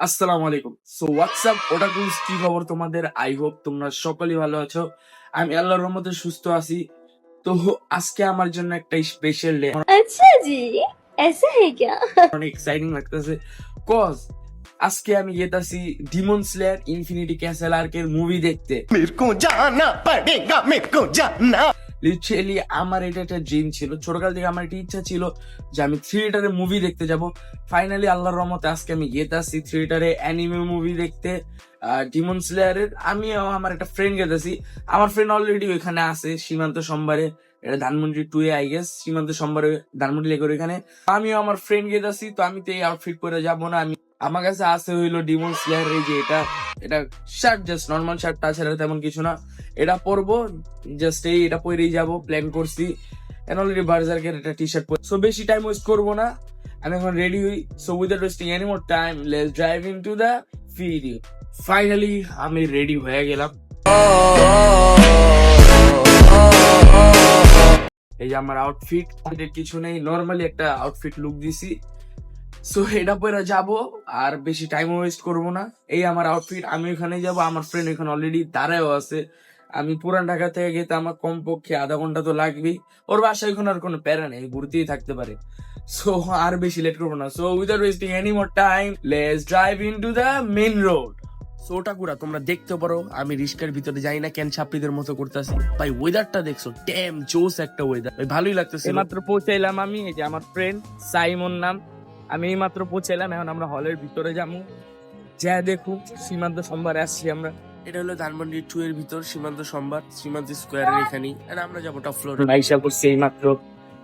আসসালামু আলাইকুম so WhatsApp ওটাকুলস কি খবর তোমাদের আই হোপ তোমরা সকলেই ভালো আছো আমি আল্লাহর রহমতে সুস্থ আছি তো আজকে আমার জন্য একটা স্পেশাল ডে अच्छा जी ऐसा है क्या অনেক এক্সাইটিং লাগতেছে কজ আজকে আমি গেতাছি ডিমন স্লেয়ার ইনফিনিটি ক্যাসেল আর্কের মুভি দেখতে मेरे को जाना पड़ेगा मेरे को जाना লিটারেলি আমার এটা একটা ড্রিম ছিল। ছোটকাল থেকে আমার একটা ইচ্ছা ছিল যে আমি থিয়েটারে মুভি দেখতে যাব। ফাইনালি আল্লাহর রহমতে আজকে আমি গেতাছি থিয়েটারে অ্যানিমে মুভি দেখতে। ডিমন স্লেয়ারের আমিও আমার একটা ফ্রেন্ড গেতাছি আমার ফ্রেন্ড অলরেডি ওইখানে আছে, সীমান্ত সোমবারে। এটা Dhanmondi two A I guess Shimanto সোমবারে, ধানমন্ডি লেগের ওইখানে। আমিও আমার ফ্রেন্ড গেতাছি তো আমি তো এই আউটফিট পরে যাব না, আমি আমার কাছে আছে হইল ডিমন স্লেয়ার এই যে এটা এটা শার্ট জাস্ট নর্মাল শার্ট তাছাড়া তেমন কিছু না। এটা পরবো জাস্ট এই, এটা পরেই যাব প্ল্যান করছি। এন্ড অলরেডি বার্জার্কের একটা টি শার্ট সো বেশি টাইম ওয়েস্ট করব না। আমি এখন রেডি হই। So without wasting any more time let's drive into the video finally আমি রেডি হয়ে গেলাম। এই যে আমার আউটফিট কিছু নেই। নর্মালি একটা আউটফিট লুক দিছি। সো এটা পরে যাব, আর বেশি টাইম ওয়েস্ট করব না। এই আমার আউটফিট আমি ওখানে যাব, আমার ফ্রেন্ড এখানে অলরেডি দাঁড়ায়ও আছে। আমি পুরান ঢাকা থেকে গেতে আমার কমপক্ষে আধা ঘণ্টা তো লাগবেই। ওর বাসায় এখন আর কোনো প্যারা নেই, ঘুরতেই থাকতে পারে। সো আর বেশি লেট করব না। So without wasting any more time let's drive into the main road so ওটাকুরা তোমরা দেখতে পারো, আমি রিস্কার ভিতরে যাই না, কেন ছাপড়িদের মতো করতেছি। ভাই ওয়েদারটা দেখছ ট্যাম জোস একটা ওয়েদার ভাই, ভালোই লাগতেছে এইমাত্র পৌঁছাইলাম আমি, এই যে আমার ফ্রেন্ড সাইমন নাম। আমি এইমাত্র পৌঁছাইলাম এখন আমরা হলের ভিতরে যাবো যা দেখু সীমান্ত সোমবারে আসছি আমরা এটা হলো ধানমন্ডি টু এর ভিতর সীমান্ত সম্বার সীমান্ত স্কোয়ারের এখানেই আর আমরা যাবো টপ ফ্লোরে আইসা করছি এইমাত্র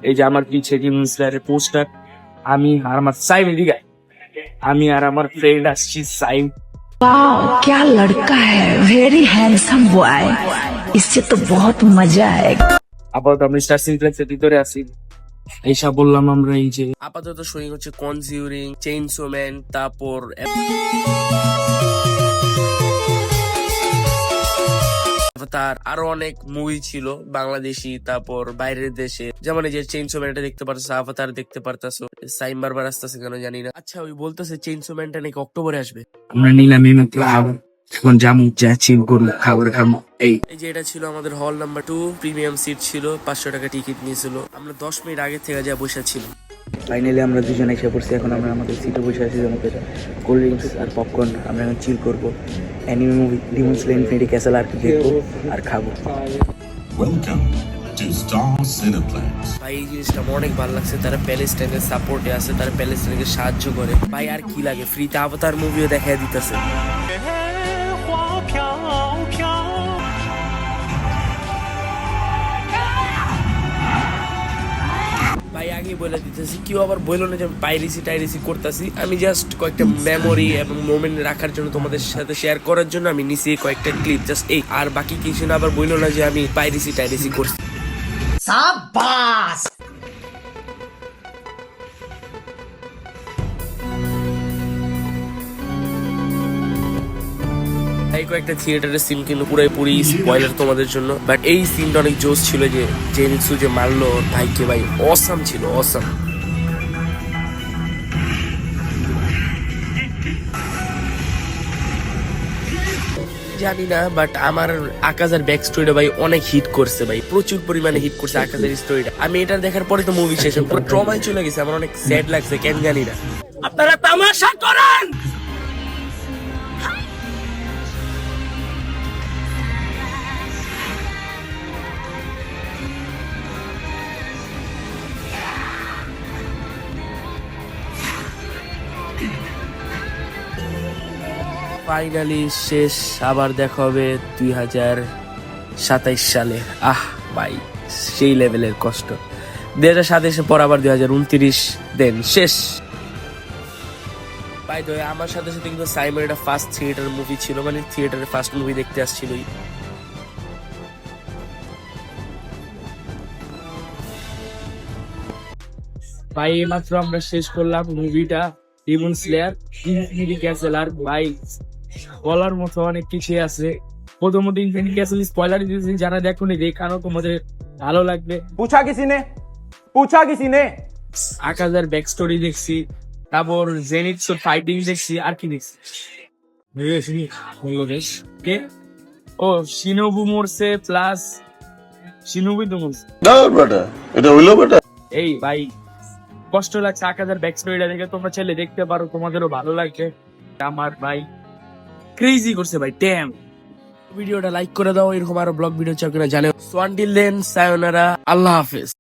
এই যে আমার পিছে জিমসলারের পোস্টার আমি আর আমার সাইম এদিকে আয়। আমি আর আমার ফ্রেন্ড আসছি সাইম वाह क्या लड़का है वेरी हैंडसम बॉय इससे तो बहुत मजा आएगा আপাতত আমি স্টার সিমপ্লেক্সের ভিতরে আছি এইসব বললাম আমরা এই যে আপাতত শোয়িং হচ্ছে কনজিউরিং চেইনসো ম্যান তারপর তার আরও অনেক মুভি ছিল বাংলাদেশি তারপর বাইরের দেশে। যেমন এই যে চেইনসো ম্যানটা দেখতে পারছ আভাতার দেখতে পারতাছো সাইম বারবার আসতেছে কেন জানি না। আচ্ছা ওই বলতেছে চেইনসো ম্যানটা নাকি অক্টোবরে আসবে। আমরা নিলাম এখন যাব যা চিল করব খাবার খাব এই। এই যে এটা ছিল আমাদের হল নাম্বার টু প্রিমিয়াম সিট ছিল পাঁচশো টাকা টিকিট নিয়েছিল। আমরা দশ মিনিট আগে থেকে যা বসে ছিলাম ফাইনালি আমরা দুজনে এসে পড়ছি এখন আমরা আমাদের সিটে বসে আছি আমাদের কোল্ড ড্রিঙ্কস আর পপকর্ন আমরা এখন চিল করব। Anime movie Demon Slayer Infinity Castle আর কি দেখব আর খাব. ভাই এই জিনিসটা আমার অনেক ভালো লাগছে। তারা প্যালেস্টাইনের সাপোর্টে আছে তারা প্যালেস্টাইনকে সাহায্য করে। ভাই আর কি লাগে? ফ্রিতে আবতার মুভিও দেখাই দিতেছে। বলে দিতেছি, কেউ আবার বলল না যে আমি পাইরেসি টাইরেসি করতেছি। আমি জাস্ট কয়েকটা মেমোরি এবং মোমেন্ট রাখার জন্য তোমাদের সাথে শেয়ার করার জন্য আমি নিচে কয়েকটা ক্লিপ জাস্ট এই। আর বাকি কিছু না, আবার বলল না যে আমি পাইরেসি টাইরেসি করছি। এই কয়েকটা থিয়েটারের সিন কিন্তু স্পয়লার তোমাদের জন্য। বাট এই সিনটা অনেক জোস ছিল যে যে মারলো ভাইকে, ভাই অসাম ছিল অসাম জানি না বাট আমার আকাশের ব্যাক স্টোরিটা ভাই অনেক হিট করছে ভাই। প্রচুর পরিমাণে হিট করছে আকাশের স্টোরিটা আমি এটা দেখার পরে তো মুভি শেষ পুরো ট্রমায় চলে গেছে, আমার অনেক স্যাড লাগছে, কেন জানি না। আপনারা তামাশা করেন! ফাইনালি শেষ, আবার দেখা হবে দুই হাজার সাতাইশ সালে। আহ, ভাই, সেই লেভেলের কষ্ট। দুই হাজার সাতাইশের পর আবার দুই হাজার উনত্রিশ দেন শেষ। বাই দ্য আমার সাথে সাথে কিন্তু সাইমন এটা ফার্স্ট থিয়েটার মুভি ছিল মানে থিয়েটারে ফার্স্ট মুভি দেখতে আসছিলই। ভাই এইমাত্র আমরা শেষ করলাম মুভিটা ডিমন স্লেয়ার ইনফিনিটি ক্যাসেল আর ভাই বলার মতো অনেক কিছুই আছে। প্রথমত ইনফিনিটি ক্যাসেল স্পয়লার দিয়েছি যারা দেখুন দেখানো তোমাদের ভালো লাগবে। পুছা কিসি নে পুছা কিসি নে আকাশের ব্যাক স্টোরি দেখছি তারপর জেনিটস ফাইটিং দেখছি আর কি দেখছি? এই ভাই কষ্ট লাগছে, আকাশের ব্যাক স্টোরিটা দেখে তোমরা ছেলে দেখতে পারো, তোমাদেরও ভালো লাগছে। আমার ভাই ক্রেজি করছে ভাই ড্যাম ভিডিওটা লাইক করে দাও, এরকম আরও ব্লগ ভিডিও চাও কিনা জানে সোয়ান্টিল দেন সায়োনারা আল্লাহ হাফেজ।